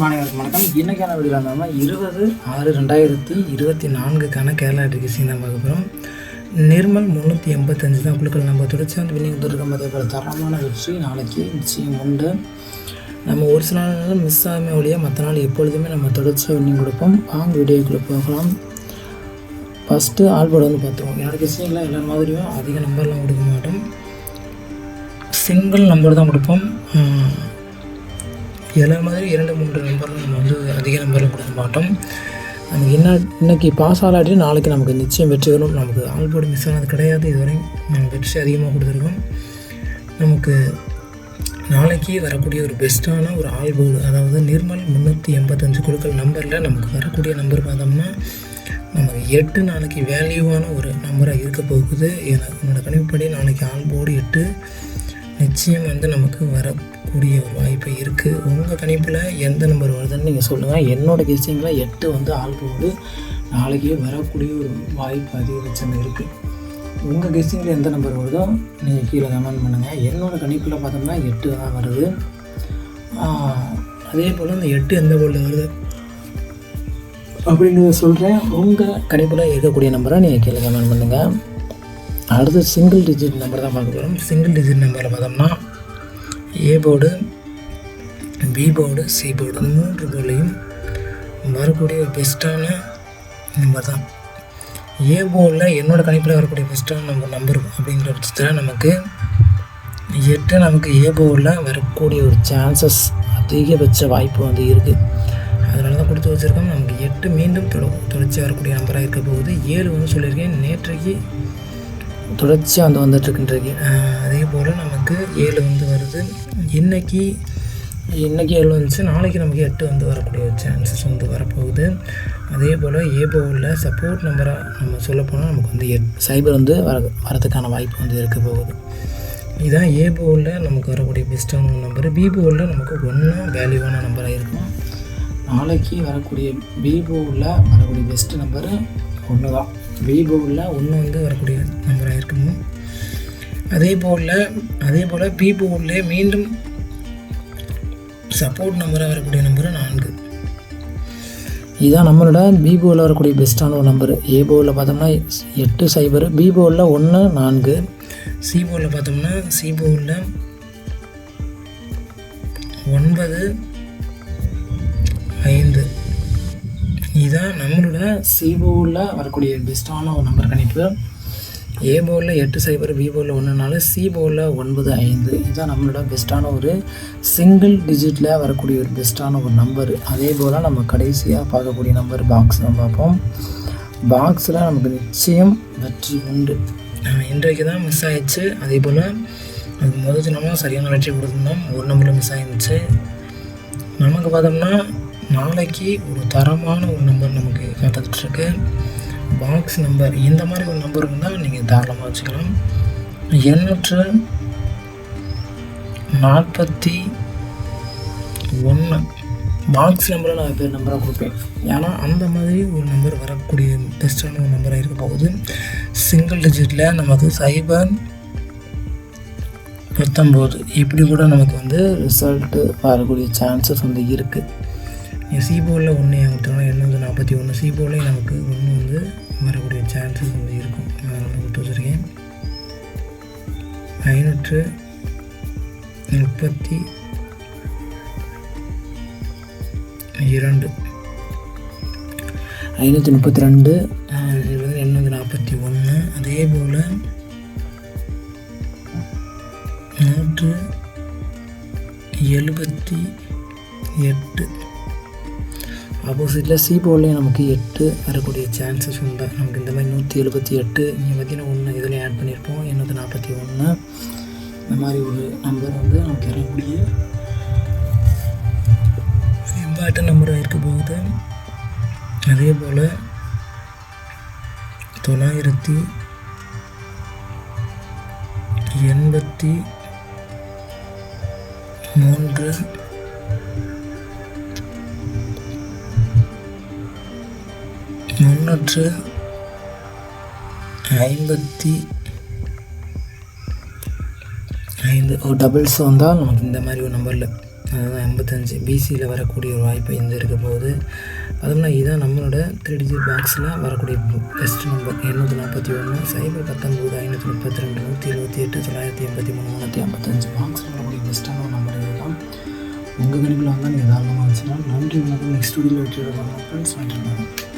மாணவர்களுக்கு வணக்கம். இன்றைக்கான வீடியோ நம்ம இருபது ஆறு ரெண்டாயிரத்தி இருபத்தி நான்குக்கான கேரளா டிகிசி நம்ம பார்க்குறோம் நிர்மல் முந்நூற்றி எண்பத்தஞ்சு தான் குழுக்கள் நம்ம தொடர்ச்சி வந்து வினிங் துருக்கம் அதே போல் தரமான வெற்றி நாளைக்கு நிச்சயம் உண்டு. நம்ம ஒரு சில நாள் மிஸ் ஆகாம ஒழிய மற்ற நாள் எப்பொழுதுமே நம்ம தொடர்ச்சியாக வின்னிங் கொடுப்போம். வாங்க வீடியோக்குள்ளே போகலாம். ஃபஸ்ட்டு ஆல்போர்டு வந்து பார்த்துருவோம். என்னோடய கிறிஸ்டினில் எல்லா மாதிரியும் அதிக நம்பர்லாம் கொடுக்க மாட்டோம். சிங்கிள் நம்பர் தான் கொடுப்போம். இதெல்லாம் மாதிரி இரண்டு மூன்று நம்பரும் நம்ம வந்து அதிக நம்பரும் கொடுக்க மாட்டோம். நமக்கு என்ன இன்னைக்கு பாஸ் ஆளாட்டி நாளைக்கு நமக்கு நிச்சயம் வெற்றி வரும் நமக்கு ஆல்போர்டு மிஸ் ஆனது கிடையாது. இதுவரை நம்ம வெற்றி அதிகமாக கொடுத்துருக்கோம். நமக்கு நாளைக்கு வரக்கூடிய ஒரு பெஸ்ட்டான ஒரு ஆல்போர்டு அதாவது நிர்மல் முந்நூற்றி எண்பத்தஞ்சு குழுக்கள் நம்பரில் நமக்கு வரக்கூடிய நம்பர் பார்த்தோம்னா நமக்கு எட்டு நாளைக்கு வேல்யூவான ஒரு நம்பராக இருக்க போகுது. எனக்கு என்னோடய கணிப்புப்படி நாளைக்கு ஆல்போர்டு எட்டு நிச்சயம் வந்து நமக்கு வர வரக்கூடிய ஒரு வாய்ப்பு இருக்குது உங்கள் கணிப்பில் எந்த நம்பர் வருதுன்னு நீங்கள் சொல்லுங்கள் என்னோடய கெஸ்டிங்கில் எட்டு வந்து ஆல்போர்டு நாளைக்கே வரக்கூடிய ஒரு வாய்ப்பு அதிகபட்சம் இருக்குது உங்கள் கெஸ்டிங்கில் எந்த நம்பர் வருதோ நீங்கள் கீழே கமெண்ட் பண்ணுங்கள் என்னோடய கணிப்பில் பார்த்தோம்னா எட்டு தான் வருது. அதே போல் இந்த எட்டு எந்த போர்டில் வருது? அப்படிங்கிறத சொல்கிறேன் உங்கள் கணிப்பில் இருக்கக்கூடிய நம்பரை நீங்கள் கீழே கமெண்ட் பண்ணுங்கள் அடுத்து சிங்கிள் டிஜிட் நம்பர் தான் பார்க்க போகிறோம் சிங்கிள் டிஜிட் நம்பரில் பார்த்தோம்னா A board B board C board இந்த மூன்று போர்டையும் வரக்கூடிய ஒரு பெஸ்ட்டான நம்பர் தான். ஏ போர்டில் என்னோடய கணிப்பில் வரக்கூடிய பெஸ்ட்டான நம்பர் நம்பர் அப்படிங்கிற பட்சத்தில் நமக்கு எட்டு நமக்கு ஏ போர்டில் வரக்கூடிய ஒரு சான்சஸ் அதிகபட்ச வாய்ப்பு வந்து இருக்குது அதனால தான் கொடுத்து வச்சுருக்கோம். நமக்கு எட்டு மீண்டும் தொடர்ச்சியாக வரக்கூடிய நம்பராக இருக்க போகுது. ஏழு வந்து சொல்லியிருக்கேன். நேற்றைக்கு தொடர்ச்சியாக வந்து வந்துட்டுருக்குன்றது. அதே போல் நமக்கு ஏழு வந்து வருது. இன்னைக்கு இன்றைக்கி ஏழு வந்துச்சு. நாளைக்கு நமக்கு எட்டு வந்து வரக்கூடிய சான்சஸ் வந்து வரப்போகுது. அதே போல் ஏபோவில் சப்போர்ட் நம்பராக நம்ம சொல்லப்போனால் நமக்கு வந்து எட் சைபர் வந்து வர வரதுக்கான வாய்ப்பு வந்து இருக்க போகுது. இதுதான் ஏ போலில் நமக்கு வரக்கூடிய பெஸ்ட்டான நம்பரு பி போலில் நமக்கு ஒன்றும் வேல்யூவான நம்பராக இருக்கும். நாளைக்கு வரக்கூடிய பி போலில் வரக்கூடிய பெஸ்ட் நம்பரு ஒன்று தான் பி போலில் ஒன்று வந்து வரக்கூடிய நம்பர் இருக்கும் அதே போல் அதே போல் பி போல்லே மீண்டும் சப்போர்ட் நம்பராக வரக்கூடிய நம்பரு நான்கு. இதுதான் நம்மளோட பி போவில் வரக்கூடிய பெஸ்ட்டான ஒரு நம்பரு ஏ போவில் பார்த்தோம்னா எட்டு சைபர் பி போவில் ஒன்று நான்கு. சி போவில் பார்த்தோம்னா சி போவில் ஒன்பது ஐந்து. இதுதான் நம்மளோட சி போவில் வரக்கூடிய பெஸ்ட்டான ஒரு நம்பர் கணிப்பு. ஏ போலில் எட்டு சைபர் பி போலில் ஒன்றுனால சி போலில் ஒன்பது ஐந்து. இதுதான் நம்மளோட பெஸ்ட்டான ஒரு சிங்கிள் டிஜிட்டில் வரக்கூடிய ஒரு பெஸ்ட்டான ஒரு நம்பர் அதே போல் நம்ம கடைசியாக பார்க்கக்கூடிய நம்பர் பாக்ஸ் நம்ம பார்ப்போம். பாக்ஸில் நமக்கு நிச்சயம் வெற்றி உண்டு. இன்றைக்கு தான் மிஸ் ஆயிடுச்சு. அதே போல் முதல் தினமும் சரியான வெற்றி கொடுத்துருந்தோம். ஒரு நம்பரில் மிஸ் ஆயிருந்துச்சு. நமக்கு பார்த்தோம்னா நாளைக்கு ஒரு தரமான ஒரு நம்பர் நமக்கு காத்துட்ருக்கு பாக்ஸ் நம்பர் இந்த மாதிரி ஒரு நம்பர் இருந்தால் நீங்கள் தாராளமாக வச்சுக்கலாம். எண்ணூற்று நாற்பத்தி ஒன்று பாக்ஸ் நம்பரை நான் பேர் நம்பராக கொடுப்பேன். ஏன்னா அந்த மாதிரி ஒரு நம்பர் வரக்கூடிய பெஸ்ட்டான ஒரு நம்பராக இருக்க போகுது. சிங்கிள் டிஜிட்டில் நமக்கு சைபர் பத்தொம்போது இப்படி கூட நமக்கு வந்து ரிசல்ட்டு வரக்கூடிய சான்சஸ் வந்து இருக்குது சி போர்டில் ஒன்று எங்கிட்டோம்னா எண்ணூற்றி நாற்பத்தி ஒன்று சி நமக்கு ஒன்று வந்து வரக்கூடிய சான்சஸ் வந்து இருக்கும். அதனால கொடுத்து வச்சுருக்கேன் ஐநூற்று முப்பத்தி இரண்டு. ஐநூற்றி முப்பத்தி ரெண்டு எண்ணூற்றி நாற்பத்தி ஒன்று. அதே போல் நூற்று எழுபத்தி எட்டு. ஆப்போசிட்டில் சி போர்ட்லேயும் நமக்கு எட்டு வரக்கூடிய சான்சஸ் உண்டு நமக்கு இந்த மாதிரி நூற்றி எழுபத்தி எட்டு இங்கே பார்த்தீங்கன்னா ஒன்று இதுலேயும் ஆட் பண்ணியிருப்போம் எண்ணூற்றி நாற்பத்தி ஒன்று இந்த மாதிரி ஒரு நம்பர் வந்து நமக்கு வரக்கூடிய இம்பார்ட்டன் நம்பராக இருக்க போகுது அதே போல் தொள்ளாயிரத்தி எண்பத்தி மூன்று முன்னூற்று ஐம்பத்தி ஐந்து. ஒரு டபுள்ஸ் வந்தால் நமக்கு இந்த மாதிரி ஒரு நம்பரில் அதுதான் எண்பத்தஞ்சு பிசியில் வரக்கூடிய ஒரு வாய்ப்பு இந்த இருக்க போகுது பார்த்தோம்னா இதுதான் நம்மளோட த்ரீ டிஜிட் பாக்ஸில் வரக்கூடிய பெஸ்ட் நம்பர் எண்ணூற்றி நாற்பத்தி ஒன்று சைபர் பத்தொம்பது ஐநூற்றி முப்பத்தி ரெண்டு நூற்றி எழுபத்தி எட்டு தொள்ளாயிரத்தி எண்பத்தி மூணு முந்நூற்றி ஐம்பத்தஞ்சு பாக்ஸில் வரக்கூடிய பெஸ்ட்டான ஒரு நம்பர் இதுதான். உங்கள் கணிப்பில் வந்தால் நீங்கள் தாராளமாக வச்சுக்கலாம். நன்றி வணக்கம். நெக்ஸ்ட் வீடியோவில் வச்சு ஃப்ரெண்ட்ஸ் நன்றி வணக்கம்.